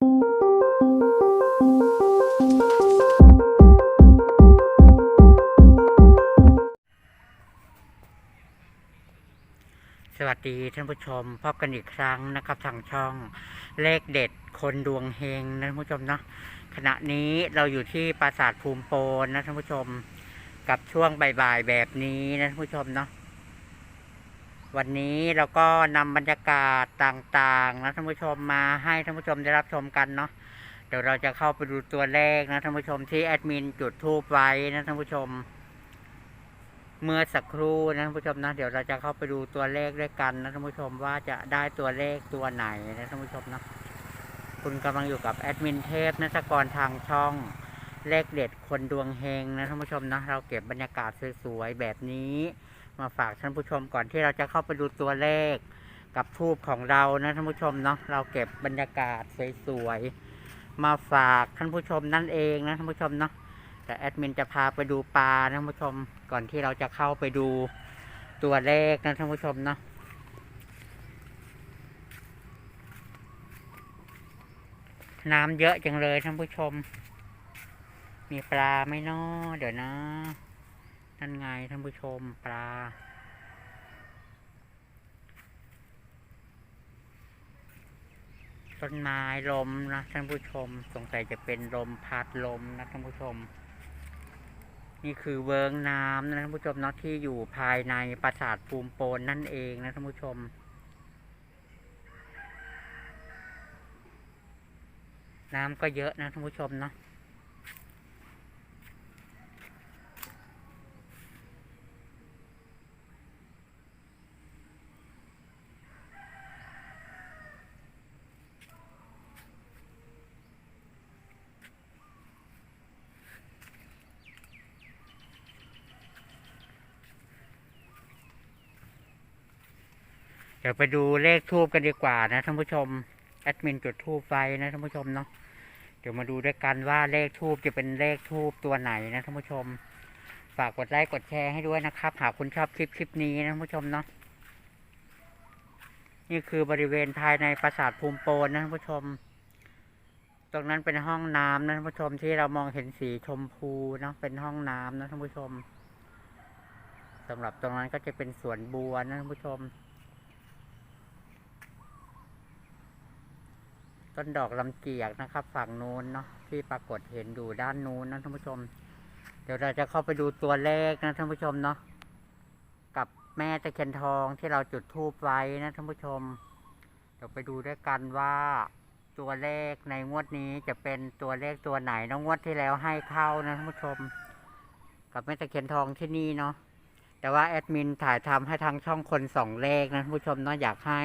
สวัสดีท่านผู้ชมพบกันอีกครั้งนะครับทางช่องเลขเด็ดคนดวงเฮงนะท่านผู้ชมเนาะขณะนี้เราอยู่ที่ปราสาทภูมิโปนนะท่านผู้ชม กับช่วงบ่ายๆแบบนี้นะท่านผู้ชมเนาะ วันนี้เราก็นำบรรยากาศต่างๆนะท่านผู้ชมมาให้ท่านผู้ชมได้รับชมกันเนาะเดี๋ยวเราจะเข้าไปดูตัวเลขนะท่านผู้ชมที่แอดมินจุดทูบไว้นะท่านผู้ชม เมื่อสักครู่นะท่านผู้ชมนะเดี๋ยวเราจะเข้าไปดูตัวเลขด้วยกันนะท่านผู้ชมว่าจะได้ตัวเลขตัวไหนนะท่านผู้ชมนะคุณกำลังอยู่กับแอดมินเทพนักกรทางช่องเลขเด็ดคนดวงเฮงนะท่านผู้ชมนะเราเก็บบรรยากาศสวยๆแบบนี้ มาฝากท่านผู้ชมก่อนที่เราจะเข้าไปดูตัวเลขกับทูบของเรานะท่านผู้ชมเนาะเราเก็บบรรยากาศสวยๆมาฝากท่านผู้ชมนั่นเองนะท่านผู้ชมเนาะแต่แอดมินจะพาไปดูปลานะท่านผู้ชมก่อนที่เราจะเข้าไปดูตัวเลขนะท่านผู้ชมเนาะน้ำเยอะจังเลยท่านผู้ชม มีปลาไหมเนาะเดี๋ยวนะ นั่นไงท่านผู้ชมปลา ต้นไม้ลมนะท่านผู้ชม สงสัยจะเป็นลมพัดลมนะท่านผู้ชม นี่คือเวิงน้ำนะท่านผู้ชมเนาะที่อยู่ภายในปราสาทภูมิโปนนั่นเองนะท่านผู้ชมน้ำก็เยอะนะท่านผู้ชมเนาะ เดี๋ยวไปดูเลขทูบกันดีกว่านะท่านผู้ชม แอดมินจุดทูบไว้นะท่านผู้ชมเนาะ เดี๋ยวมาดูด้วยกันว่าเลขทูบจะเป็นเลขทูบตัวไหนนะท่านผู้ชม ฝากกดไลค์กดแชร์ให้ด้วยนะครับ หากคุณชอบคลิปคลิปนี้นะท่านผู้ชมเนาะ นี่คือบริเวณภายในปราสาทภูมิโปนนะท่านผู้ชม ตรงนั้นเป็นห้องน้ำนะท่านผู้ชมที่เรามองเห็นสีชมพูเนาะ เป็นห้องน้ำนะท่านผู้ชมสำหรับตรงนั้นก็จะเป็นสวนบัวนะท่านผู้ชม ต้นดอกลำเจียกนะครับ ฝั่งนู้นเนาะที่ปรากฏเห็นอยู่ด้านนู้นนะท่านผู้ชม เดี๋ยวเราจะเข้าไปดูตัวเลขนะท่านผู้ชมเนาะกับแม่ตะเคียนทองที่เราจุดธูปไว้นะท่านผู้ชม เดี๋ยวไปดูด้วยกันว่าตัวเลขในงวดนี้จะเป็นตัวเลขตัวไหนเนอะงวดที่แล้วให้เข้านะท่านผู้ชม กับแม่ตะเคียนทองที่นี่เนาะแต่ว่าแอดมินถ่ายทำให้ทางช่องคนสองเลขนะท่านผู้ชมเนาะอยากให้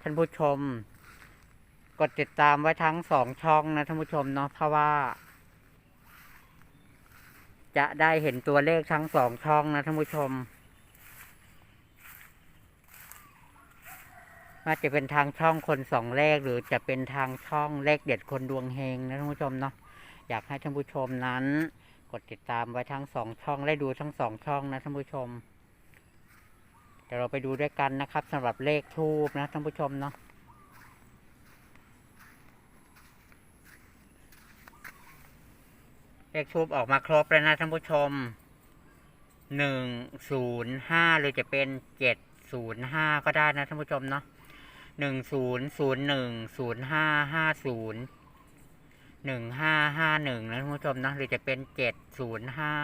ท่านผู้ชม ดติดตามไว้ทั้งสองช่องนะท่านผู้ชมเนาะเพราะว่า จะได้เห็นตัวเลขทั้งสองช่องนะท่านผู้ชมว่าจะเป็นทางช่องคนสองเลขหรือจะเป็นทางช่องเลขเด็ดคนดวงเฮงนะท่านผู้ชมเนาะอยากให้ท่านผู้ชมนั้น กดติดตามไว้ทั้งสองช่องและดูทั้งสองช่องนะท่านผู้ชมเดี๋ยวเราไปดูด้วยกันนะครับสำหรับเลขทูบนะท่านผู้ชมเนาะ เลขทูบออกมาครบแล้วนะท่านผู้ชมหนึ่งศูนย์ห้าหรือจะเป็นเจ็ดศูนย์ห้าก็ได้นะท่านผู้ชมเนาะหนึ่งศูนย์ศูนย์หนึ่งศูนย์ห้าห้าศูนย์หนึ่งห้าห้าหนึ่งนะท่านผู้ชมเนาะหรือจะเป็นเจ็ดศูนย์ห้า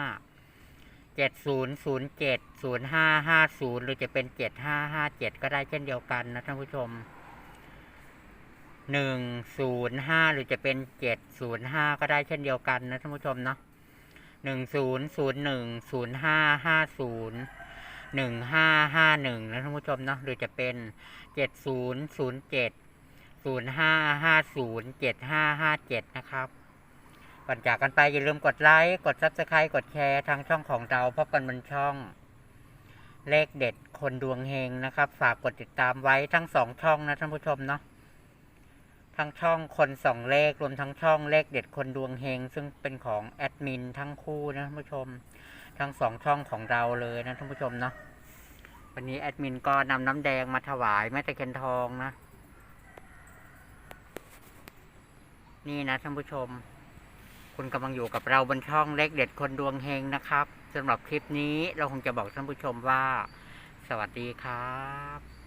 เจ็ดศูนย์ศูนย์เจ็ดศูนย์ห้าห้าศูนย์หรือจะเป็นเจ็ดห้าห้าเจ็ดก็ได้เช่นเดียวกันนะท่านผู้ชม หนึ่งศูนย์ห้าหรือจะเป็นเจ็ดศูนย์ห้าก็ได้เช่นเดียวกันนะท่านผู้ชมเนาะหนึ่งศูนย์ศูนย์หนึ่งศูนย์ห้าห้าศูนย์หนึ่งห้าห้าหนึ่งนะท่านผู้ชมเนาะหรือจะเป็นเจ็ดศูนย์ศูนย์เจ็ดศูนย์ห้าห้าศูนย์เจ็ดห้าห้าเจ็ดนะครับก่อนจากกันไปอย่าลืมกดไลค์กดซับสไครต์กดแชร์ทางช่องของเราพบกันบนช่อง เลขเด็ดคนดวงเฮงนะครับ ฝากกดติดตามไว้ทั้งสองช่องนะท่านผู้ชมเนาะ ทั้งช่องคนสองเลขรวมทั้งช่องเลขเด็ดคนดวงเฮงซึ่งเป็นของแอดมินทั้งคู่นะท่านผู้ชม ทั้งสองช่องของเราเลยนะท่านผู้ชมเนาะวันนี้แอดมินก็นำน้ำแดงมาถวายแม่ตะเคียนทองนะ นี่นะท่านผู้ชม คุณกำลังอยู่กับเราบนช่องเล็กเด็ดคนดวงเฮงนะครับสำหรับคลิปนี้เราคงจะบอกท่านผู้ชมว่า สวัสดีครับ